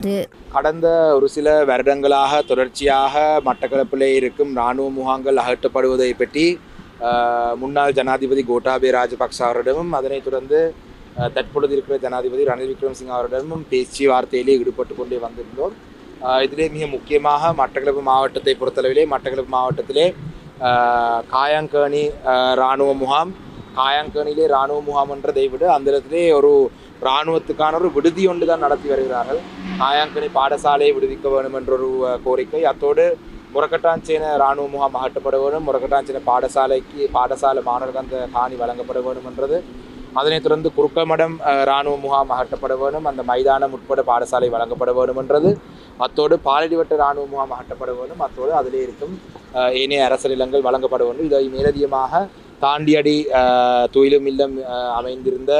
கடந்த ஒரு சில வருடங்களாக தொடர்ச்சியாக மட்டக்களப்பிலே இருக்கும் இராணுவ முகாங்கள் அகற்றப்படுவதை பற்றி முன்னாள் ஜனாதிபதி கோட்டாபே ராஜபக்ச அவரிடமும் அதனைத் தொடர்ந்து தற்பொழுது இருக்கிற ஜனாதிபதி ரணில் விக்ரமசிங்க அவரிடமும் பேச்சுவார்த்தையிலே ஈடுபட்டு கொண்டே வந்திருந்தோம். இதிலே மிக முக்கியமாக மட்டக்களப்பு மாவட்டத்தை பொறுத்தளவிலே மட்டக்களப்பு மாவட்டத்திலே காயாங்கணி காயாங்கேணி இராணுவ முகாம் காயாங்கேணியிலே இராணுவ முகாம் என்றதை விட அந்த இடத்திலே ஒரு இராணுவத்துக்கான ஒரு விடுதி ஒன்று தான் நடத்தி வருகிறார்கள். நாயாங்கனி பாடசாலையை விடுவிக்க வேண்டும் என்ற ஒரு கோரிக்கை. அத்தோடு முரக்கட்டாஞ்சேன இராணுவ முகாம் அகற்றப்பட வேண்டும். முரக்கட்டாஞ்சேன பாடசாலைக்கு பாடசாலை மாணவர்கள் அந்த காணி வழங்கப்பட வேண்டும் என்றது. அதனைத் தொடர்ந்து குறுக்கமடம் இராணுவ முகாம் அகற்றப்பட வேண்டும். அந்த மைதானம் உட்பட பாடசாலை வழங்கப்பட வேண்டும் என்றது. அத்தோடு பாலடிவட்ட இராணுவ முகாம் அகற்றப்பட வேண்டும். அத்தோடு அதிலே இருக்கும் ஏனைய அரசு நிலங்கள் வழங்கப்பட வேண்டும். இதை மேலதிகமாக தாண்டியடி துயிலும் இல்லம் அமைந்திருந்த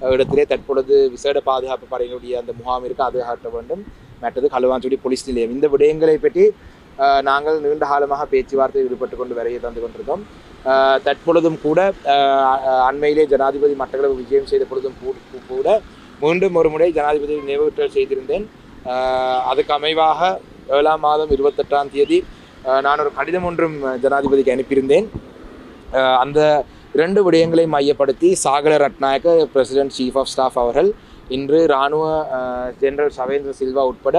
இடத்திலே தற்பொழுது விசேட பாதுகாப்பு படையினுடைய அந்த முகாம் இருக்கு அது அகற்ற வேண்டும். மற்றது களுவாஞ்சுடி போலீஸ் நிலையம். இந்த விடயங்களை பற்றி நாங்கள் நீண்ட காலமாக பேச்சுவார்த்தை ஈடுபட்டு கொண்டு வரையை தந்து கொண்டிருந்தோம். தற்பொழுதும் கூட அண்மையிலே ஜனாதிபதி மட்டக்களவு விஜயம் செய்த பொழுதும் கூ- கூட மீண்டும் ஒரு முறை ஜனாதிபதி நினைவுற்றல் செய்திருந்தேன். அதுக்கு அமைவாக ஏழாம் மாதம் இருபத்தெட்டாம் தேதி நான் ஒரு கடிதம் ஒன்றும் ஜனாதிபதிக்கு அனுப்பியிருந்தேன். அந்த இரண்டு விடயங்களை மையப்படுத்தி Sagala Ratnayaka president chief of staff அவர்கள் இன்று இராணுவ ஜெனரல் சவேந்திர சில்வா உட்பட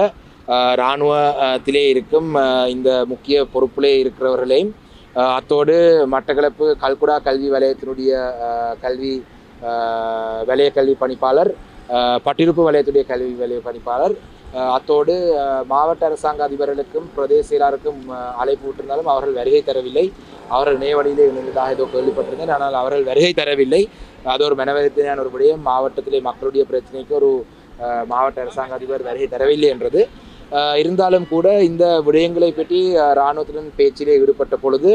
இராணுவத்திலே இருக்கும் இந்த முக்கிய பொறுப்பிலே இருக்கிறவர்களையும் அத்தோடு மட்டக்களப்பு கல்குடா கல்வி வலயத்தினுடைய கல்வி அஹ், வலய கல்வி பணிப்பாளர் பட்டிருப்பு வலயத்துடைய கல்வி வலய பணிப்பாளர் அத்தோடு மாவட்ட அரசாங்க அதிபர்களுக்கும் பிரதேச செயலாளருக்கும் அழைப்பு விட்டிருந்தாலும் அவர்கள் வருகை தரவில்லை. அவர்கள் நேவடியிலே இணைந்ததாக ஏதோ கேள்விப்பட்டிருந்தேன். ஆனால் அவர்கள் வருகை தரவில்லை. அது ஒரு மனவெழுத்தியான ஒரு விடயம். மாவட்டத்திலே மக்களுடைய பிரச்சனைக்கு ஒரு மாவட்ட அரசாங்க அதிபர் வருகை தரவில்லை என்றது. இருந்தாலும் கூட இந்த விடயங்களை பற்றி இராணுவத்துடன் பேச்சிலே ஈடுபட்ட பொழுது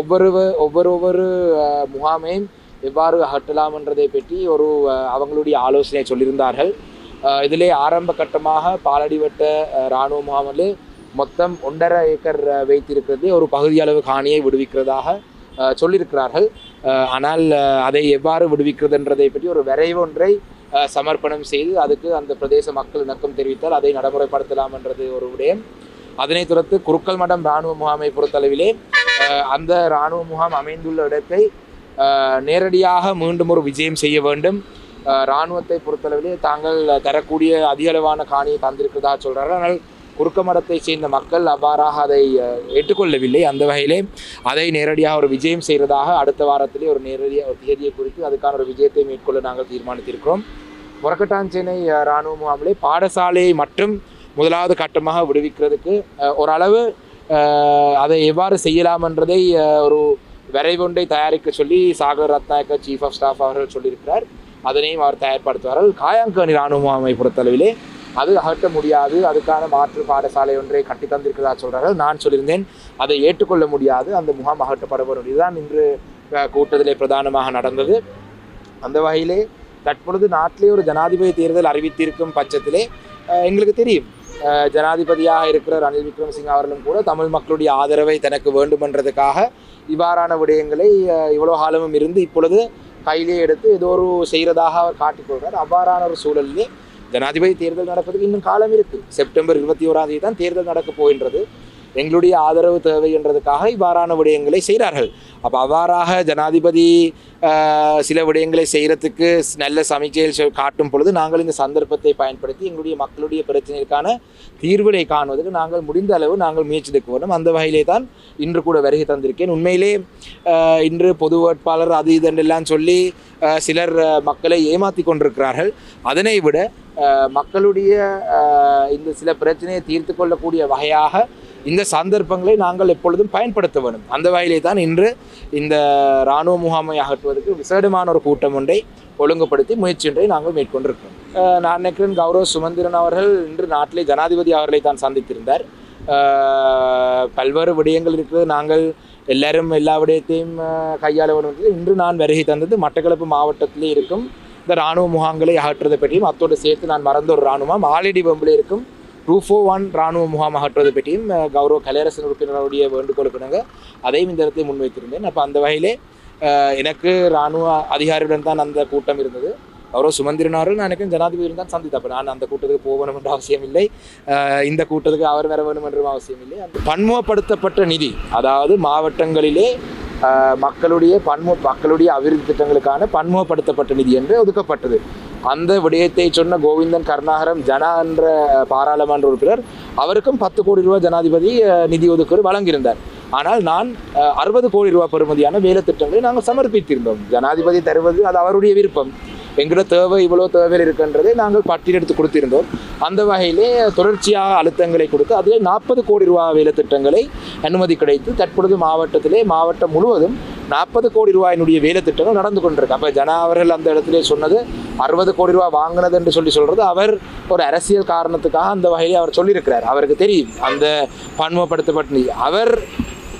ஒவ்வொரு ஒவ்வொரு ஒவ்வொரு முகாமையும் எவ்வாறு அகற்றலாம் என்றதை பற்றி ஒரு அவங்களுடைய ஆலோசனை சொல்லியிருந்தார்கள். இதிலே ஆரம்ப கட்டமாக பாலடிவட்ட இராணுவ முகாமிலே மொத்தம் ஒன்றரை ஏக்கர் வைத்திருக்கிறது. ஒரு பகுதியளவு காணியை விடுவிக்கிறதாக சொல்லியிருக்கிறார்கள். ஆனால் அதை எவ்வாறு விடுவிக்கிறதுன்றதை பற்றி ஒரு வரைவு ஒன்றை சமர்ப்பணம் செய்து அதுக்கு அந்த பிரதேச மக்கள் இணக்கம் தெரிவித்தால் அதை நடைமுறைப்படுத்தலாம் என்றது ஒரு விடயம். அதனைத் தொடர்ந்து குருக்கல் மடம் இராணுவ முகாமை பொறுத்தளவிலே அந்த இராணுவ முகாம் அமைந்துள்ள இடத்தை நேரடியாக மீண்டும் ஒரு விஜயம் செய்ய வேண்டும். இராணுவத்தை பொறுத்தளவிலே தாங்கள் தரக்கூடிய அதிக அளவான காணியை தந்திருக்கிறதா சொல்கிறார்கள் ஆனால் குறுக்க மடத்தை சேர்ந்த மக்கள் அவ்வாறாக அதை ஏற்றுக்கொள்ளவில்லை. அந்த வகையிலே அதை நேரடியாக ஒரு விஜயம் செய்கிறதாக அடுத்த வாரத்திலே ஒரு நேரடியாக ஒரு தேதியை குறித்து அதுக்கான ஒரு விஜயத்தை மேற்கொள்ள நாங்கள் தீர்மானித்திருக்கிறோம். முரக்கட்டாஞ்சேனை இராணுவ முகாமிலே பாடசாலையை மட்டும் முதலாவது கட்டமாக விடுவிக்கிறதுக்கு ஓரளவு அதை எவ்வாறு செய்யலாம்ன்றதை ஒரு வரைவொன்றை தயாரிக்க சொல்லி Sagala Ratnayaka chief of staff அவர்கள் சொல்லியிருக்கிறார். அதனையும் அவர் தயார்படுத்துவார்கள். காயாங்கனி இராணுவ முகாமை பொறுத்தளவிலே அது அகற்ற முடியாது. அதுக்கான மாற்று பாடசாலை ஒன்றை கட்டி தந்திருக்கிறதா சொல்கிறார்கள் நான் சொல்லியிருந்தேன் அதை ஏற்றுக்கொள்ள முடியாது. அந்த முகாம் அகற்றப்பட வரும் இதுதான் இன்று கூட்டத்திலே பிரதானமாக நடந்தது. அந்த வகையிலே தற்பொழுது நாட்டிலே ஒரு ஜனாதிபதி தேர்தல் அறிவித்திருக்கும் பட்சத்திலே எங்களுக்கு தெரியும். ஜனாதிபதியாக இருக்கிற ரணில் விக்ரமசிங்க அவர்களும் கூட தமிழ் மக்களுடைய ஆதரவை தனக்கு வேண்டுமென்றதுக்காக இவ்வாறான விடயங்களை இவ்வளோ காலமும் இருந்து இப்பொழுது கையிலே எடுத்து ஏதோ ஒரு செய்கிறதாக அவர் காட்டிக்கொள்கிறார் அவ்வாறான ஒரு சூழலிலே ஜனாதிபதி தேர்தல் நடப்பதற்கு இன்னும் காலம் இருக்கு. செப்டம்பர் இருபத்தி ஓராம் தேதி தான் தேர்தல் நடக்க போகின்றது. எங்களுடைய ஆதரவு தேவை என்றதுக்காக இவ்வாறான விடயங்களை செய்கிறார்கள் அப்போ அவ்வாறாக ஜனாதிபதி சில விடயங்களை செய்கிறதுக்கு நல்ல சமிக்கையில் காட்டும் பொழுது நாங்கள் இந்த சந்தர்ப்பத்தை பயன்படுத்தி எங்களுடைய மக்களுடைய பிரச்சனைக்கான தீர்வுகளை காணுவதற்கு நாங்கள் முடிந்த அளவு நாங்கள் முயற்சி எடுக்க வேண்டும் அந்த வகையிலே தான் இன்று கூட வருகை தந்திருக்கேன் உண்மையிலே இன்று பொது வேட்பாளர் அது இது சொல்லி சிலர் மக்களை ஏமாற்றி கொண்டிருக்கிறார்கள். அதனை விட மக்களுடைய இந்த சில பிரச்சனையை தீர்த்து கொள்ளக்கூடிய வகையாக இந்த சந்தர்ப்பங்களை நாங்கள் எப்பொழுதும் பயன்படுத்த வேண்டும். அந்த வகையிலே தான் இன்று இந்த இராணுவ முகாமை அகற்றுவதற்கு விசேடமான ஒரு கூட்டம் ஒன்றை ஒழுங்குபடுத்தி முயற்சி ஒன்றை நாங்கள் மேற்கொண்டிருக்கிறோம். நான் நினைக்கிறேன் கௌரவ சுமந்திரன் அவர்கள் இன்று நாட்டிலே ஜனாதிபதி அவர்களை தான் சந்தித்திருந்தார். பல்வேறு விடயங்கள் இருக்குது நாங்கள் எல்லாரும் எல்லா விடயத்தையும் கையாள வேண்டும் இன்று நான் வருகை தந்தது மட்டக்களப்பு மாவட்டத்திலே இருக்கும் இந்த இராணுவ முகாம்களை அகற்றுவதை பற்றியும் அத்தோடு சேர்த்து நான் மறந்த ஒரு இராணுவம் ஆலடி பம்பில் இருக்கும் ரூஃபோ ஒன் இராணுவ முகாம் அகற்றுவது பற்றியும் கௌரவ கலையரசன் உறுப்பினருடைய வேண்டுகோளுக்கு நாங்கள் அதையும் இந்த இடத்தை முன்வைத்திருந்தேன். அப்போ அந்த வகையிலே எனக்கு இராணுவ அதிகாரியுடன் தான் அந்த கூட்டம் இருந்தது. அவரோ சுமந்திரனாரும் நான் எனக்கு ஜனாதிபதி தான் சந்தித்தப்ப நான் அந்த கூட்டத்துக்கு போகணும் என்ற அவசியம் இல்லை. இந்த கூட்டத்துக்கு அவர் வர வேணும் என்றும் அவசியம் இல்லை. அந்த பன்முகப்படுத்தப்பட்ட நிதி அதாவது மாவட்டங்களிலே மக்களுடைய பன்மு மக்களுடைய அபிவிருத்தி திட்டங்களுக்கான பன்முகப்படுத்தப்பட்ட நிதி என்று ஒதுக்கப்பட்டது. அந்த விடயத்தை சொன்ன கோவிந்தன் கருணாகரம் ஜனா என்ற பாராளுமன்ற உறுப்பினர் அவருக்கும் பத்து கோடி ரூபாய் ஜனாதிபதி நிதி ஒதுக்கீடு வழங்கியிருந்தார். ஆனால் நான் அறுபது கோடி ரூபாய் பெறுமதியான வேலை திட்டங்களை நாங்கள் சமர்ப்பித்திருந்தோம். ஜனாதிபதி தருவது அது அவருடைய விருப்பம். எங்களோட தேவை இவ்வளோ தேவை இருக்கின்றதை நாங்கள் பட்டியலெடுத்து கொடுத்திருந்தோம். அந்த வகையிலே தொடர்ச்சியாக அழுத்தங்களை கொடுத்து அதில் நாற்பது கோடி ரூபாய் வேலை திட்டங்களை அனுமதி கிடைத்து தற்பொழுது மாவட்டத்திலே மாவட்டம் முழுவதும் நாற்பது கோடி ரூபாயினுடைய வேலை திட்டங்கள் நடந்து கொண்டிருக்கு. அப்போ ஜனா அவர்கள் அந்த இடத்திலே சொன்னது அறுபது கோடி ரூபாய் வாங்கினது என்று சொல்லி சொல்கிறது அவர் ஒரு அரசியல் காரணத்துக்காக அந்த வகையில் அவர் சொல்லியிருக்கிறார். அவருக்கு தெரியும். அந்த பன்முகப்படுத்தப்பட்ட அவர்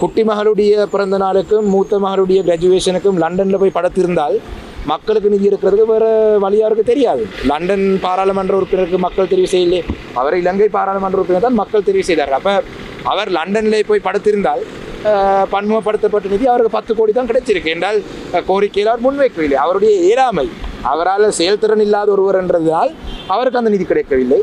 குட்டி மகளுடைய பிறந்த நாளுக்கும் மூத்த மகளுடைய கிராஜுவேஷனுக்கும் லண்டனில் போய் படத்திருந்தால் மக்களுக்கு நிதி இருக்கிறதுக்கு வேறு வழியாருக்கு தெரியாது. லண்டன் பாராளுமன்ற உறுப்பினருக்கு மக்கள் தெரிவு செய்யலே. அவர் இலங்கை பாராளுமன்ற உறுப்பினர் தான் மக்கள் தெரிவு செய்தார் அப்போ அவர் லண்டனில் போய் படுத்திருந்தால் பன்முகப்படுத்தப்பட்ட நிதி அவருக்கு பத்து கோடி தான் கிடைச்சிருக்கு என்றால் கோரிக்கையில் அவர் முன்வைக்கவில்லை. அவருடைய இயலாமை அவரால் செயல்திறன் இல்லாத ஒருவர் என்றதால் அவருக்கு அந்த நிதி கிடைக்கவில்லை.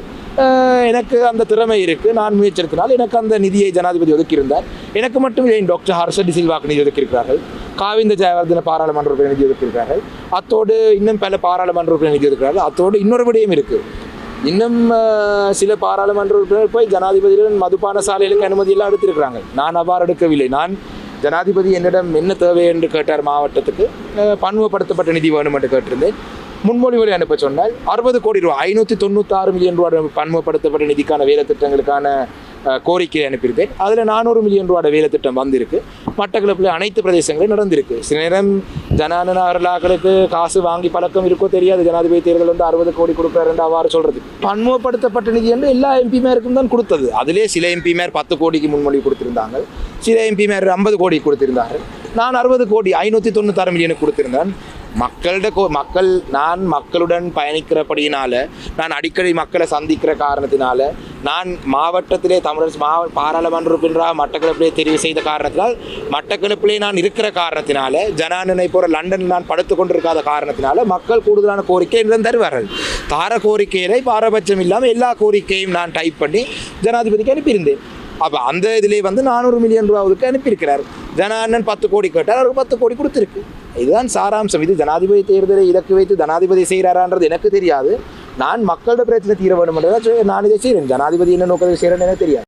எனக்கு அந்த திறமை இருக்குது நான் முயற்சித்தினால் எனக்கு அந்த நிதியை ஜனாதிபதி ஒதுக்கியிருந்தார். எனக்கு மட்டும் இல்லை டாக்டர் ஹர்ஷ டிசில்வாக்கு நிதி ஒதுக்கியிருக்கிறார்கள். காவிந்த ஜெயவர்தன பாராளுமன்ற உறுப்பினர் நிதி ஒதுக்கியிருக்கிறார்கள். அத்தோடு இன்னும் பல பாராளுமன்ற உறுப்பினர் நிதி ஒதுக்கிறார்கள் அத்தோடு இன்னொரு விடயம் இருக்குது இன்னும் சில பாராளுமன்ற உறுப்பினர் போய் ஜனாதிபதியுடன் மதுபான சாலைகளுக்கு அனுமதி எல்லாம் எடுத்திருக்கிறாங்க. நான் அவ்வாறு எடுக்கவில்லை. நான் ஜனாதிபதி என்னிடம் என்ன தேவை என்று கேட்டார் மாவட்டத்துக்கு பன்முகப்படுத்தப்பட்ட நிதி வேணும் என்று கேட்டிருந்தேன். முன்மொழிவுகளை அனுப்ப சொன்னால் அறுபது கோடி ரூபாய் ஐநூற்றி தொண்ணூத்தாறு மில்லியன் ரூபாய் பன்முகப்படுத்தப்பட்ட நிதிக்கான வேலை திட்டங்களுக்கான கோரிக்கை கோரிக்கையை அனுப்பியிருந்தேன் அதில் நானூறு மில்லியன் ரூபாய் வேலை திட்டம் வந்திருக்கு. மட்டக்களப்பில் அனைத்து பிரதேசங்களும் நடந்திருக்கு. சில நேரம் ஜனானன அவர்களுக்கு காசு வாங்கி பழக்கம் இருக்கோ தெரியாது. ஜனாதிபதி தேர்தல் வந்து அறுபது கோடி கொடுப்பாருன்னு அவ்வாறு சொல்கிறது பன்முகப்படுத்தப்பட்ட நிதி என்று எல்லா எம்பிமாருக்கும் தான் கொடுத்தது. அதிலே சில எம்பிமார் பத்து கோடிக்கு முன்மொழி கொடுத்திருந்தாங்க. சில எம்பிமார் ஐம்பது கோடி கொடுத்திருந்தார்கள். நான் அறுபது கோடி ஐநூற்றி தொண்ணூத்தாறு மில்லியனுக்கு கொடுத்திருந்தேன். மக்கள்கிட்ட கோ மக்கள் நான் மக்களுடன் பயணிக்கிறபடியினால நான் அடிக்கடி மக்களை சந்திக்கிற காரணத்தினால நான் மாவட்டத்திலே தமிழர் மாவ பாராளுமன்ற உறுப்பினராக மட்டக்களப்பிலே தெரிவு செய்த காரணத்தினால் மட்டக்களப்பிலே நான் இருக்கிற காரணத்தினால ஜனானனை போகிற லண்டனில் நான் படுத்து கொண்டிருக்காத காரணத்தினால மக்கள் கூடுதலான கோரிக்கை என்னிடம் தருவார்கள் தார கோரிக்கையிலே பாரபட்சம் இல்லாமல் எல்லா கோரிக்கையும் நான் டைப் பண்ணி ஜனாதிபதிக்கு அனுப்பியிருந்தேன். அப்போ அந்த இதிலே வந்து நானூறு மில்லியன் ரூபாவுக்கு அனுப்பியிருக்கிறார். ஜனானன் பத்து கோடி கேட்டார் அவருக்கு பத்து கோடி கொடுத்துருக்கு. இதுதான் சாராம்சம். இது ஜனாதிபதி தேர்தலை இலக்கு வைத்து ஜனாதிபதி செய்கிறாரான்றது எனக்கு தெரியாது. நான் மக்களோட பிரச்சனை தீர வேண்டும் என்றதை நான் இதை செய்கிறேன் ஜனாதிபதி என்ன நோக்கத்தை செய்கிறேன்னு எனக்கு தெரியாது.